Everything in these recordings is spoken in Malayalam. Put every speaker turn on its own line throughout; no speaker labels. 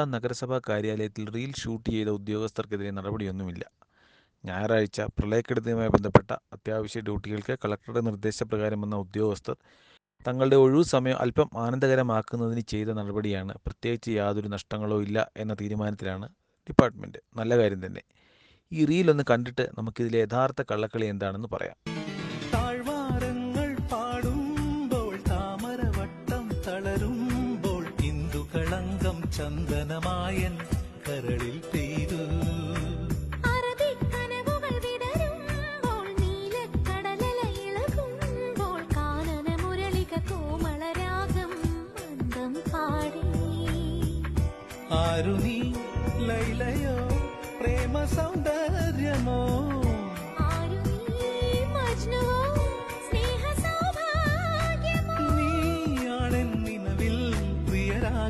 തിരുവല്ല നഗരസഭാ കാര്യാലയത്തിൽ റീൽ ഷൂട്ട് ചെയ്ത ഉദ്യോഗസ്ഥർക്കെതിരെ നടപടിയൊന്നുമില്ല. ഞായറാഴ്ച പ്രളയക്കെടുതിയുമായി ബന്ധപ്പെട്ട അത്യാവശ്യ ഡ്യൂട്ടികൾക്ക് കളക്ടറുടെ നിർദ്ദേശപ്രകാരം വന്ന ഉദ്യോഗസ്ഥർ തങ്ങളുടെ ഒഴിവു സമയം അല്പം ആനന്ദകരമാക്കുന്നതിന് ചെയ്ത നടപടിയാണ്. പ്രത്യേകിച്ച് യാതൊരു നഷ്ടങ്ങളോ ഇല്ല എന്ന തീരുമാനത്തിലാണ് ഡിപ്പാർട്ട്മെന്റ് നല്ല കാര്യം തന്നെ. ഈ റീൽ ഒന്ന് കണ്ടിട്ട് നമുക്കിതിലെ യഥാർത്ഥ കള്ളക്കളി എന്താണെന്ന് പറയാം.
ചന്ദനമായൻ കരളിൽ പെയ്തു. ലൈലയോ പ്രേമ സൗന്ദര്യമോ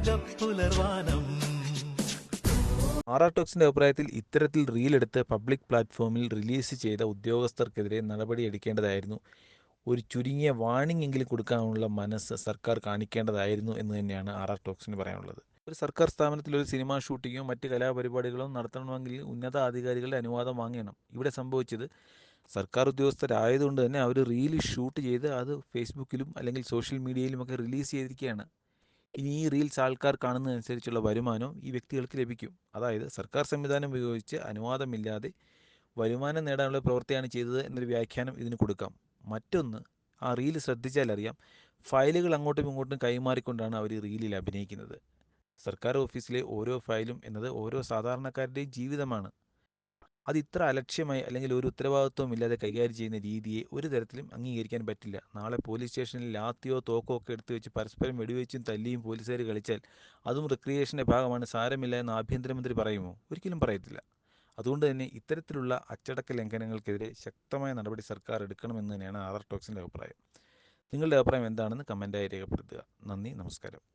പ്രിയരാഗ പുലർവാനം
ആർ ആർ ടോക്സിന്റെ അഭിപ്രായത്തിൽ ഇത്തരത്തിൽ റീൽ എടുത്ത് പബ്ലിക് പ്ലാറ്റ്ഫോമിൽ റിലീസ് ചെയ്ത ഉദ്യോഗസ്ഥർക്കെതിരെ നടപടി നടപടിയെടുക്കേണ്ടതായിരുന്നു ഒരു ചുരുങ്ങിയ വാണിംഗ് എങ്കിലും കൊടുക്കാനുള്ള മനസ്സ് സർക്കാർ കാണിക്കേണ്ടതായിരുന്നു എന്ന് തന്നെയാണ് ആർ ആർ ടോക്സിന് പറയാനുള്ളത്. ഒരു സർക്കാർ സ്ഥാപനത്തിൽ ഒരു സിനിമാ ഷൂട്ടിങ്ങോ മറ്റ് കലാപരിപാടികളോ നടത്തണമെങ്കിൽ ഉന്നത അധികാരികളുടെ അനുവാദം വാങ്ങണം. ഇവിടെ സംഭവിച്ചത് സർക്കാർ ഉദ്യോഗസ്ഥരായതുകൊണ്ട് തന്നെ അവർ റീൽ ഷൂട്ട് ചെയ്ത് അത് ഫേസ്ബുക്കിലും അല്ലെങ്കിൽ സോഷ്യൽ മീഡിയയിലുമൊക്കെ റിലീസ് ചെയ്തിരിക്കുകയാണ്. ഇനി ഈ റീൽസ് ആൾക്കാർ കാണുന്നതനുസരിച്ചുള്ള വരുമാനവും ഈ വ്യക്തികൾക്ക് ലഭിക്കും. അതായത് സർക്കാർ സംവിധാനം ഉപയോഗിച്ച് അനുവാദമില്ലാതെ വരുമാനം നേടാനുള്ള പ്രവൃത്തിയാണ് ചെയ്തത് എന്നൊരു വ്യാഖ്യാനം ഇതിന് കൊടുക്കാം. മറ്റൊന്ന് ആ റീൽ ശ്രദ്ധിച്ചാലറിയാം ഫയലുകൾ അങ്ങോട്ടും ഇങ്ങോട്ടും കൈമാറിക്കൊണ്ടാണ് അവർ റീലിൽ അഭിനയിക്കുന്നത്. സർക്കാർ ഓഫീസിലെ ഓരോ ഫയലും എന്നത് ഓരോ സാധാരണക്കാരുടെയും ജീവിതമാണ്. അത് ഇത്ര അലക്ഷ്യമായി അല്ലെങ്കിൽ ഒരു ഉത്തരവാദിത്വം ഇല്ലാതെ കൈകാര്യം ചെയ്യുന്ന രീതിയെ ഒരു തരത്തിലും അംഗീകരിക്കാൻ പറ്റില്ല. നാളെ പോലീസ് സ്റ്റേഷനിൽ ലാത്തിയോ തോക്കോ ഒക്കെ എടുത്തു വെച്ച് പരസ്പരം വെടിവെച്ചും തല്ലിയും പോലീസുകാർ കളിച്ചാൽ അതും റിക്രിയേഷന്റെ ഭാഗമാണ്. സാരമില്ല എന്ന് ആഭ്യന്തരമന്ത്രി പറയുമോ? ഒരിക്കലും പറയത്തില്ല. അതുകൊണ്ട് തന്നെ ഇത്തരത്തിലുള്ള അച്ചടക്ക ലംഘനങ്ങൾക്കെതിരെ ശക്തമായ നടപടി സർക്കാർ എടുക്കണമെന്ന് തന്നെയാണ് ആധാർ ടോക്സിന്റെ അഭിപ്രായം. നിങ്ങളുടെ അഭിപ്രായം എന്താണെന്ന് കമന്റായി രേഖപ്പെടുത്തുക. നന്ദി നമസ്കാരം.